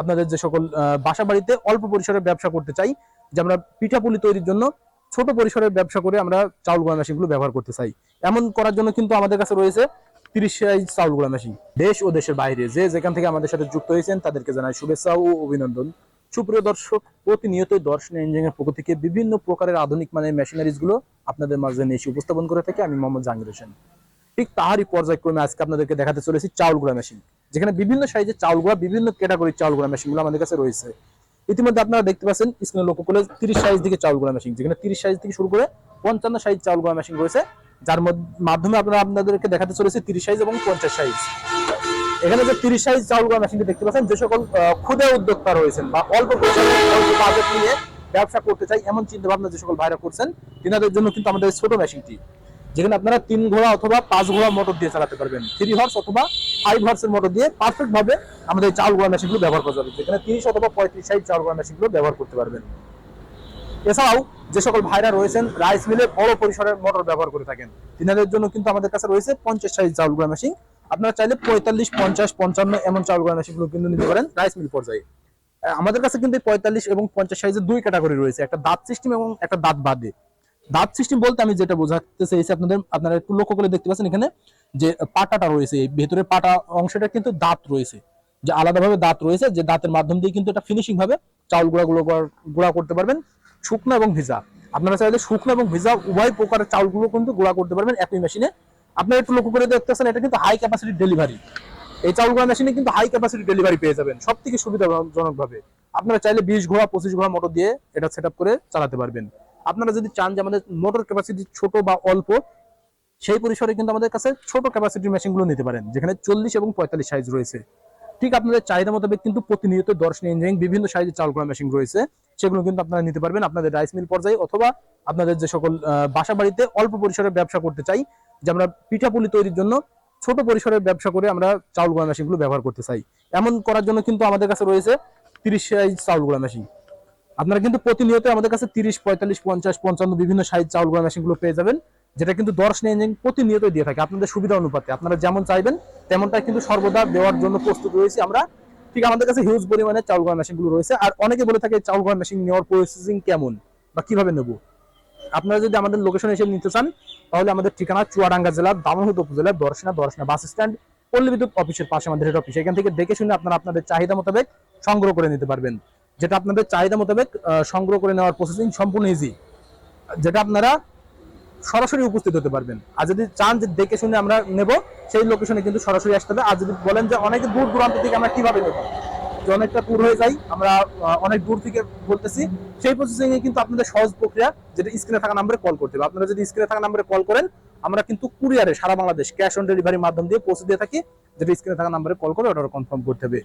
আপনাদের যে সকল বাসা বাড়িতে অল্প পরিসরে ব্যবসা করতে চাই, যে আমরা পিঠাপুলি তৈরির জন্য ছোট পরিসরের ব্যবসা করে আমরা চাউল গুঁড়া মেশিনগুলো ব্যবহার করতে চাই। এমন করার জন্য কিন্তু আমাদের কাছে রয়েছে তিরিশ সাইজ চাউল গুঁড়া মেশিন। দেশ ও দেশের বাইরে যে যেখান থেকে আমাদের সাথে যুক্ত হয়েছেন, তাদেরকে জানাই শুভেচ্ছা ও অভিনন্দন। সুপ্রিয় দর্শক প্রতিনিয়তই দর্শন ইঞ্জিনিয়ার পক্ষ থেকে বিভিন্ন প্রকারের আধুনিক মানের মেশিনারিজগুলো আপনাদের মাঝে নিয়ে এসে উপস্থাপন করে থাকি। আমি মোহাম্মদ জাহাঙ্গীর হোসেন। ঠিক তাহারই পর্যায়ক্রমে আজকে আপনাদেরকে দেখাতে চলেছি চাউল গুঁড়া মেশিন। যেখানে বিভিন্ন সাইজের চাউল গুঁড়া বিভিন্ন ক্যাটাগরির চাউল গুঁড়া মেশিনগুলো আমাদের কাছে রয়েছে। ইতিমধ্যে আপনারা দেখতে পাচ্ছেন স্ক্রিনে লক্ষ্য করলে তিরিশ সাইজ থেকে চাউল গুঁড়া মেশিন যেখানে তিরিশ সাইজ থেকে শুরু করে পঞ্চান্ন সাইজ চাউল গুঁড়া মেশিন রয়েছে, যার মাধ্যমে আপনারা আপনাদেরকে দেখাতে চলেছে তিরিশ সাইজ এবং পঞ্চাশ সাইজ এখানে যে তিরিশ সাইজ চাউল গুঁড়া মেশিনটি দেখতে পাচ্ছেন, যে সকল ক্ষুদে উদ্যোক্তা রয়েছেন বা অল্প বাজেট নিয়ে ব্যবসা করতে চাই, এমন চিন্তা ভাবনা যে সকল ভাইরা করছেন, তিনাদের জন্য কিন্তু আমাদের ছোট মেশিনটি যেখানে আপনারা তিন ঘোড়া অথবা পাঁচ ঘোড়া মোটর দিয়ে চালাতে পারবেন। থ্রি হর্স অথবা ফাইভ হর্সের মোটর দিয়ে পারফেক্ট ভাবে আমাদের চাউল গুঁড়া মেশিনগুলো ব্যবহার করা যাবে। যেখানে তিরিশ অথবা পঁয়ত্রিশ সাইজ চাউল গুঁড়া মেশিনগুলো ব্যবহার করতে পারবেন। এছাড়াও যে সকল ভাইরা রয়েছেন রাইস মিলে বড় পরিসরের মোটর ব্যবহার করে থাকেন। তিনাদের জন্য কিন্তু আমাদের কাছে রয়েছে পঞ্চাশ সাইজ চাউল গুঁড়া মেশিন আপনারা চাইলে পঁয়তাল্লিশ, পঞ্চাশ, পঞ্চান্ন এমন চাউল গুঁড়া মেশিনগুলো কিন্তু নিতে পারেন রাইস মিল পর্যায়ে। আমাদের কাছে কিন্তু পঁয়তাল্লিশ এবং পঞ্চাশ সাইজের দুই ক্যাটাগরি রয়েছে, একটা দাঁত সিস্টেম এবং একটা দাঁত বাদে। দাঁত সিস্টেম বলতে আমি যেটা বোঝাতে চাইছি আপনাদের, আপনারা একটু লক্ষ্য করে দেখতে পাচ্ছেন এখানে যে পাটাটা রয়েছে, এই ভেতরে পাটা অংশটা কিন্তু দাঁত রয়েছে। যে আলাদাভাবে দাঁত রয়েছে, যে দাঁতের মাধ্যম দিয়ে কিন্তু এটা ফিনিশিং ভাবে চাউল গুঁড়া গুলো গুঁড়া করতে পারবেন। শুকনো এবং ভিজা। আপনারা চাইলে শুকনো এবং ভিজা উভয় প্রকারের চাউলগুলো কিন্তু গুঁড়া করতে পারবেন একই মেশিনে আপনারা একটু লক্ষ্য করে দেখতেছেন এটা কিন্তু হাই ক্যাপাসিটি ডেলিভারি এই চাউল গুঁড়া মেশিনে কিন্তু হাই ক্যাপাসিটি ডেলিভারি পেয়ে যাবেন সব থেকে সুবিধাজনক ভাবে আপনারা চাইলে বিশ ঘোড়া, পঁচিশ ঘোড়া মোটর দিয়ে এটা সেট করে চালাতে পারবেন। আপনারা যদি চান যে আমাদের মোটর ক্যাপাসিটি ছোট বা অল্প, সেই পরিসরে কিন্তু আমাদের কাছে ছোট ক্যাপাসিটির মেশিনগুলো নিতে পারেন, যেখানে চল্লিশ এবং পঁয়তাল্লিশ সাইজ রয়েছে। ঠিক আপনাদের চাহিদা মোতাবেক কিন্তু প্রতিনিয়ত দর্শন ইঞ্জিনিয়ারিং বিভিন্ন সাইজের চাউল করা মেশিন রয়েছে। সেগুলো কিন্তু আপনারা নিতে পারবেন আপনাদের রাইস মিল পর্যায়ে অথবা আপনাদের যে সকল বাসা বাড়িতে অল্প পরিসরে ব্যবসা করতে চাই, যে আমরা পিঠাপুলি তৈরির জন্য ছোট পরিসরের ব্যবসা করে আমরা চাউল গুঁড়া মেশিনগুলো ব্যবহার করতে চাই। এমন করার জন্য কিন্তু আমাদের কাছে রয়েছে তিরিশ সাইজ চাউল গুঁড়া মেশিন আপনারা কিন্তু প্রতিনিয়ত আমাদের কাছে তিরিশ, পঁয়তাল্লিশ, পঞ্চাশ, পঞ্চান্ন বিভিন্ন সাইজ চাউল গুঁড়া মেশিনগুলো পেয়ে যাবেন, যেটা কিন্তু দর্শন ইঞ্জিন প্রতিনিয়ত দিয়ে থাকে। আপনাদের সুবিধা অনুপাতে, আপনারা যেমন চাইবেন, তেমনটাই কিন্তু সর্বদা দেওয়ার জন্য প্রস্তুত রয়েছে আমরা। ঠিক আমাদের কাছে হিউজ পরিমাণে চাউল গুঁড়া মেশিনগুলো রয়েছে। আর অনেকে বলে থাকে, চাউল গুঁড়া মেশিন নেওয়ার প্রসেসিং কেমন বা কীভাবে নেব? আপনারা যদি আমাদের লোকেশন এসে নিতে চান, তাহলে আমাদের ঠিকানা চুয়াডাঙ্গা জেলার দামোহদ উপজেলার দর্শনা দর্শনা বাস স্ট্যান্ড পল্লী বিদ্যুৎ অফিসের পাশে আমাদের হেড অফিস এখান থেকে দেখে শুনে আপনারা আপনাদের চাহিদা মোতাবেক সংগ্রহ করে নিতে পারবেন। যেটা আপনাদের চাহিদা মোতাবেক সংগ্রহ করে নেওয়ার প্রসেসিং সম্পূর্ণ ইজি যেটা আপনারা সরাসরি উপস্থিত হতে পারবেন। আর যদি চান যে দেখে শুনে আমরা নেব, সেই লোকেশনে কিন্তু সরাসরি আসতে হবে। আর যদি বলেন যে অনেক দূর দূরান্ত থেকে আমরা কীভাবে নেব? যে অনেকটা দূর হয়ে যাই আমরা অনেক দূর থেকে বলতেছি, সেই প্রসেসিং এ কিন্তু আপনাদের সহজ প্রক্রিয়া, যেটা স্ক্রিনে থাকা নাম্বারে কল করতে হবে। আপনারা যদি স্ক্রিনে থাকা নাম্বারে কল করেন, আমরা কিন্তু কুরিয়ারে সারা বাংলাদেশ ক্যাশ অন ডেলিভারির মাধ্যম দিয়ে পৌঁছে দিয়ে থাকি। যেটা স্ক্রিনে থাকা নাম্বারে কল করে অর্ডার কনফার্ম করতে হবে।